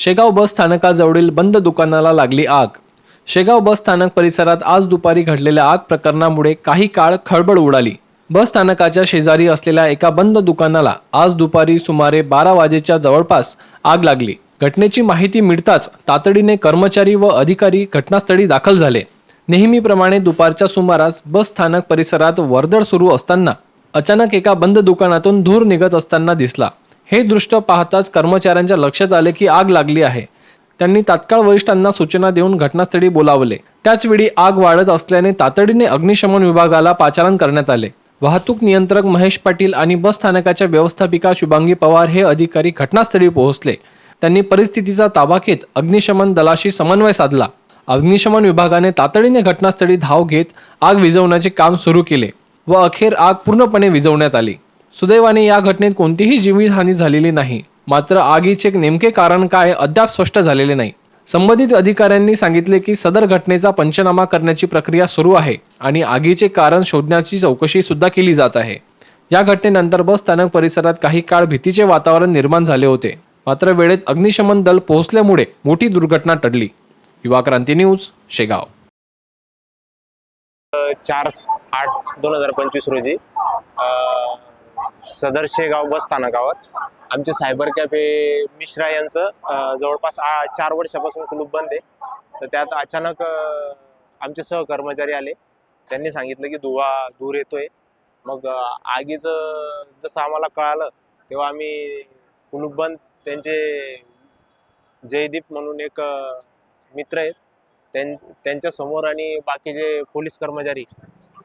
शेगाव बस स्थानकाजवळील बंद दुकानाला लागली आग. शेगाव बस स्थानक परिसरात आज दुपारी घडलेल्या आग प्रकरणामुळे काही काळ खळबळ उडाली. बस स्थानकाच्या शेजारी असलेल्या एका बंद दुकानाला आज दुपारी सुमारे बारा वाजेच्या जवळपास आग लागली. घटनेची माहिती मिळताच तातडीने कर्मचारी व अधिकारी घटनास्थळी दाखल झाले. नेहमीप्रमाणे दुपारच्या सुमारास बस स्थानक परिसरात वर्दळ सुरू असताना अचानक एका बंद दुकानातून धूर निघत असताना दिसला. हे दृश्य पाहताच कर्मचाऱ्यांच्या लक्षात आले की आग लागली आहे. त्यांनी तात्काळ वरिष्ठांना सूचना देऊन घटनास्थळी बोलावले. त्याचवेळी आग वाढत असल्याने तातडीने अग्निशमन विभागाला पाचारण करण्यात आले. वाहतूक नियंत्रक महेश पाटील आणि बस स्थानकाच्या व्यवस्थापिका शुभांगी पवार हे अधिकारी घटनास्थळी पोहोचले. त्यांनी परिस्थितीचा ताबा घेत अग्निशमन दलाशी समन्वय साधला. अग्निशमन विभागाने तातडीने घटनास्थळी धाव घेत आग विझवण्याचे काम सुरू केले व अखेर आग पूर्णपणे विझवण्यात आली. सुदैवाने या घटनेत कोणतीही जीवितहानी झालेली नाही. मात्र आगीचे नेमके कारण काय अद्याप स्पष्ट झालेले नाही. संबंधित अधिकाऱ्यांनी सांगितले की सदर घटनेचा पंचनामा करण्याची प्रक्रिया सुरू आहे आणि आगीचे कारण शोधण्याची चौकशी सुद्धा केली जात आहे. या घटनेनंतर बस स्थानक परिसरात काही काळ भीतीचे वातावरण निर्माण झाले होते. मात्र वेळेत अग्निशमन दल पोहोचल्यामुळे मोठी दुर्घटना टळली. युवा क्रांती न्यूज शेगाव. चार आठ दोन हजार पंचवीस रोजी सदर शेगाव बस स्थानकावर. आमचे सायबर कॅफे मिश्रा यांचं जवळपास आ- चार वर्षापासून कुलूप बंद आहे. तर त्यात अचानक अ, आमचे सहकर्मचारी आले. त्यांनी सांगितलं की धुवा धूर येतोय. मग आगीचं जसं आम्हाला कळालं तेव्हा आम्ही कुलूप बंद त्यांचे जयदीप म्हणून एक मित्र आहेत. त्यां त्यांच्यासमोर आणि आणि बाकीचे पोलीस कर्मचारी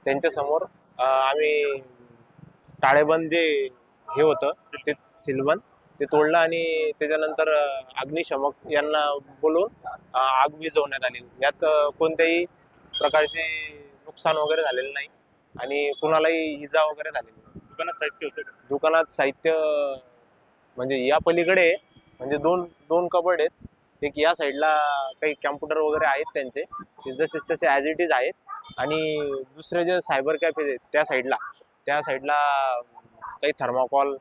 त्यांच्यासमोर आम्ही टाळेबंद जे हे होतं ते सिलबंद ते तोडलं आणि त्याच्यानंतर अग्निशमक यांना बोलवून अ, आग विझवण्यात आली यात कोणत्याही प्रकारचे नुकसान वगैरे झालेलं नाही आणि कुणालाही इजा वगैरे झालेली नाही. दुकानात साहित्य होतं का? दुकानात साहित्य म्हणजे या पलीकडे म्हणजे दोन दोन कबड आहेत एक या साईडला काही कॅम्प्युटर वगैरे आहेत त्यांचे ते जसे तसे ॲज इट इज आहेत आणि दुसरे जे सायबर कॅफे आहेत त्या साईडला त्या साईडला काही थर्माकॉल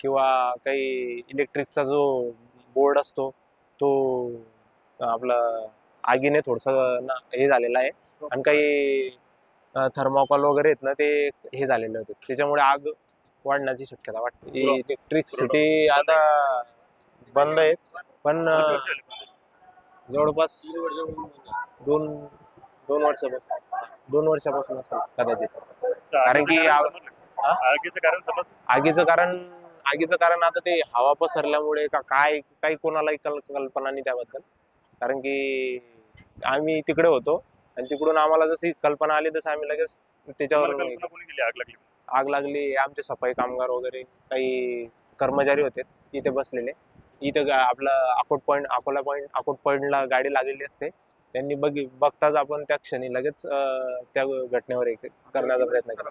किंवा काही इलेक्ट्रिकचा जो बोर्ड असतो तो आपलं आगीने थोडंसं ना हे झालेला आहे. आणि काही थर्माकॉल वगैरे आहेत ना ते हे झालेले होते. त्याच्यामुळे आग वाढण्याची शक्यता वाटते. इलेक्ट्रिसिटी आता बंद आहेत. पण जवळपास दोन दोन वर्षापासून दोन वर्षापासून असेल कदाचित. कारण की आगीचं कारण समजलं? आगीचं कारण आगीचं कारण आता ते हवा पसरल्यामुळे का काय काही कोणालाही कल कल्पना नाही त्याबद्दल. कारण की आम्ही तिकडे होतो आणि तिकडून आम्हाला जशी कल्पना आली तसं आम्ही लगेच त्याच्यावर आग लागली? आग लागली आमचे सफाई कामगार वगैरे काही कर्मचारी होते इथे बसलेले. इथं आपलं अकोट पॉईंट अकोला पॉईंट अकोट पॉईंटला गाडी लागलेली असते. त्यांनी बघी बघताच आपण त्या क्षणी लगेच त्या घटनेवर एक करण्याचा प्रयत्न केला.